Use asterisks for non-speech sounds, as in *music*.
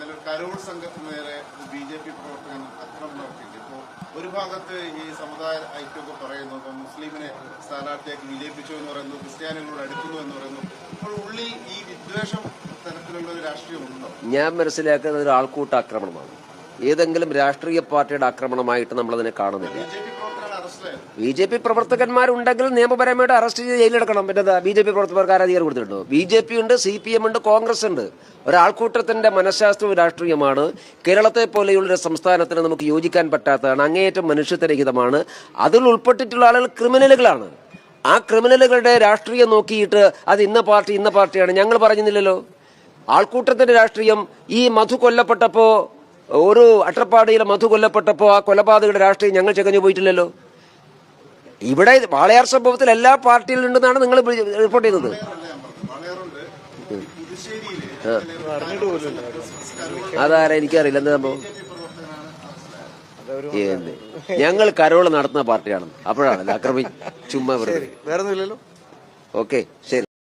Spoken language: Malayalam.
ഇന്നലെ കരോൾ സംഘത്തിന് നേരെ ബി ജെ പി പ്രവർത്തകൻ അക്രമം നടത്തിയിട്ടുണ്ട് ഇപ്പോൾ ഒരു ഭാഗത്ത് ഈ സമുദായ ഐക്യമൊക്കെ പറയുന്നു ഇപ്പം മുസ്ലിമിനെ സ്ഥാനാർത്ഥിയാക്കി വിജയിപ്പിച്ചു എന്ന് പറയുന്നു ക്രിസ്ത്യാനികളോട് അടുക്കുന്നു എന്ന് പറയുന്നു. അപ്പോൾ ഉള്ളിൽ ഈ വിദ്വേഷം തരത്തിലുള്ള ഒരു രാഷ്ട്രീയമുണ്ടോ ഞാൻ മനസ്സിലാക്കുന്നത് ഒരു ആൾക്കൂട്ട ആക്രമണമാണ്. ഏതെങ്കിലും രാഷ്ട്രീയ പാർട്ടിയുടെ ആക്രമണമായിട്ട് നമ്മളതിനെ കാണുന്നില്ല. ബി ജെ പി പ്രവർത്തകന്മാരുണ്ടെങ്കിൽ നിയമപരമായിട്ട് അറസ്റ്റ് ചെയ്ത് ജയിലെടുക്കണം പിന്നെ ബി ജെ പി പ്രവർത്തകർക്ക് ആരാധികർ കൊടുത്തിട്ടുണ്ടോ? ബി ജെ പി ഉണ്ട് സി പി എം ഉണ്ട് കോൺഗ്രസ് ഉണ്ട്. ഒരാൾക്കൂട്ടത്തിന്റെ മനഃശാസ്ത്രവും രാഷ്ട്രീയമാണ് കേരളത്തെ പോലെയുള്ള ഒരു സംസ്ഥാനത്തിന് നമുക്ക് യോജിക്കാൻ പറ്റാത്തതാണ്. അങ്ങേയറ്റം മനുഷ്യത്വരഹിതമാണ്. അതിൽ ഉൾപ്പെട്ടിട്ടുള്ള ആളുകൾ ക്രിമിനലുകളാണ്. ആ ക്രിമിനലുകളുടെ രാഷ്ട്രീയം നോക്കിയിട്ട് അത് ഇന്ന പാർട്ടി ഇന്ന പാർട്ടിയാണ്. ഞങ്ങൾ പറഞ്ഞില്ലല്ലോ. ആൾക്കൂട്ടത്തിന്റെ രാഷ്ട്രീയം ഈ മധു കൊല്ലപ്പെട്ടപ്പോ ഒരു അട്ടപ്പാടിയിലെ മധു കൊല്ലപ്പെട്ടപ്പോ ആ കൊലപാതകയുടെ രാഷ്ട്രീയം ഞങ്ങൾ ചെകഞ്ഞു പോയിട്ടില്ലല്ലോ. ഇവിടെ വാളയാർ സംഭവത്തിൽ എല്ലാ പാർട്ടിയിലും ഉണ്ടെന്നാണ് നിങ്ങൾ റിപ്പോർട്ട് ചെയ്തത്. അതാരാ എനിക്കറിയില്ല എന്താ സംഭവം? ഞങ്ങൾ കരോൾ നടത്തുന്ന പാർട്ടിയാണ്. അപ്പോഴാണല്ലോ അക്രമി *laughs* ചുമ്മാ വെറുതെ. ഓക്കെ ശരി.